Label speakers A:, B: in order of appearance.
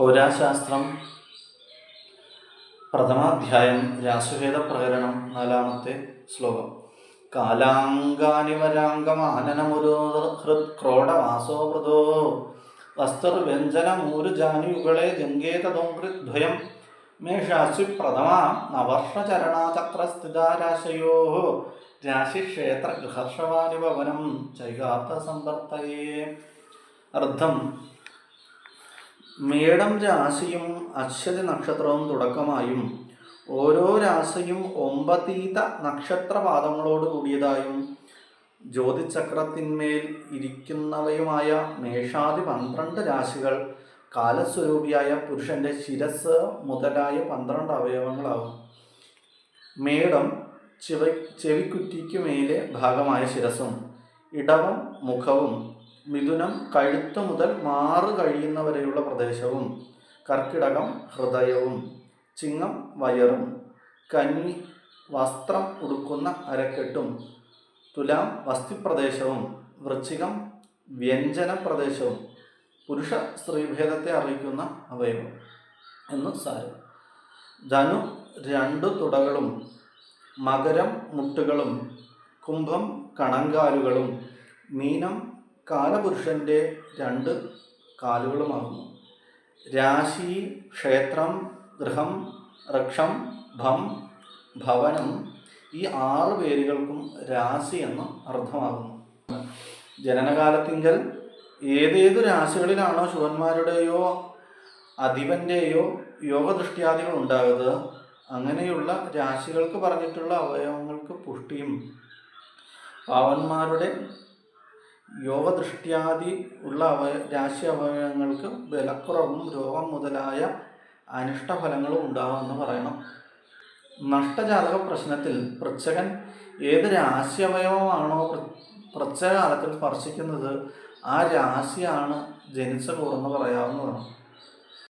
A: ഹോരാശാസ്ത്രം പ്രഥമാധ്യായം രാസുഭേദ പ്രകരണം നാലാമത്തെ ശ്ലോകം. കാലാങ്കാനി വരാംഗമാനനമുരോ ഹൃത്ക്രോഡവാസോവൃതോ വസ്തുർവ്യഞ്ജനമൂരുജാനുയുകളെ ജങ്കേതദോങ്കൃദ്വയം മേഷാസി പ്രഥമ നവർഷചരണാചക്രസ്ഥിതാരാശയോ. രാശിക്ഷേത്ര ഗൃഹർഷവാനി ഭവനം ചൈകാർത്ഥസമ്പർത്തയേ അർത്ഥം മേടം രാശിയും അശ്വതി നക്ഷത്രവും തുടക്കമായും ഓരോ രാശിയും ഒമ്പതീത നക്ഷത്രപാദങ്ങളോട് കൂടിയതായും ജ്യോതിചക്രത്തിന്മേൽ ഇരിക്കുന്നവയുമായ മേഷാദി പന്ത്രണ്ട് രാശികൾ കാലസ്വരൂപിയായ പുരുഷന്റെ ശിരസ് മുതലായ പന്ത്രണ്ട് അവയവങ്ങളാവും. മേടം ചെവി ചെവിക്കുറ്റിക്കു മേലെ ഭാഗമായ ശിരസും ഇടവും മുഖവും മിഥുനം കഴുത്തു മുതൽ മാറു കഴിയുന്നവരെയുള്ള പ്രദേശവും കർക്കിടകം ഹൃദയവും ചിങ്ങം വയറും കന്നി വസ്ത്രം ഉടുക്കുന്ന അരക്കെട്ടും തുലാം വസ്തിപ്രദേശവും വൃശ്ചികം വ്യഞ്ജന പ്രദേശവും പുരുഷ സ്ത്രീഭേദത്തെ അറിയിക്കുന്ന അവയവം എന്ന് സാരം. ധനു രണ്ടു തുടകളും മകരം മുട്ടുകളും കുംഭം കണങ്കാലുകളും മീനം കാലപുരുഷന്റെ രണ്ട് കാലുകളുമാകുന്നു. രാശി ക്ഷേത്രം ഗൃഹം വൃക്ഷം ഭം ഭവനം ഈ ആറ് പേരുകൾക്കും രാശി എന്ന് അർത്ഥമാകുന്നു. ജനനകാലത്തിങ്കൽ ഏതേതു രാശികളിലാണോ ശിവന്മാരുടെയോ അധിപന്റെയോ യോഗദൃഷ്ടിയാദികൾ ഉണ്ടാകുന്നത് അങ്ങനെയുള്ള രാശികൾക്ക് പറഞ്ഞിട്ടുള്ള അവയവങ്ങൾക്ക് പുഷ്ടിയും പാവന്മാരുടെ യോഗദൃഷ്ട്യാദി ഉള്ള അവയ രാശി അവയവങ്ങൾക്ക് ബലക്കുറവും രോഗം മുതലായ അനിഷ്ടഫലങ്ങളും ഉണ്ടാകുമെന്ന് പറയണം. നഷ്ടജാതക പ്രശ്നത്തിൽ പ്രച്ഛകൻ ഏത് രാശി അവയവമാണോ പ്രത്യേകകാലത്തിൽ സ്പർശിക്കുന്നത് ആ രാശിയാണ് ജനിച്ച കൂറെന്ന് പറയാവുന്നതാണ്.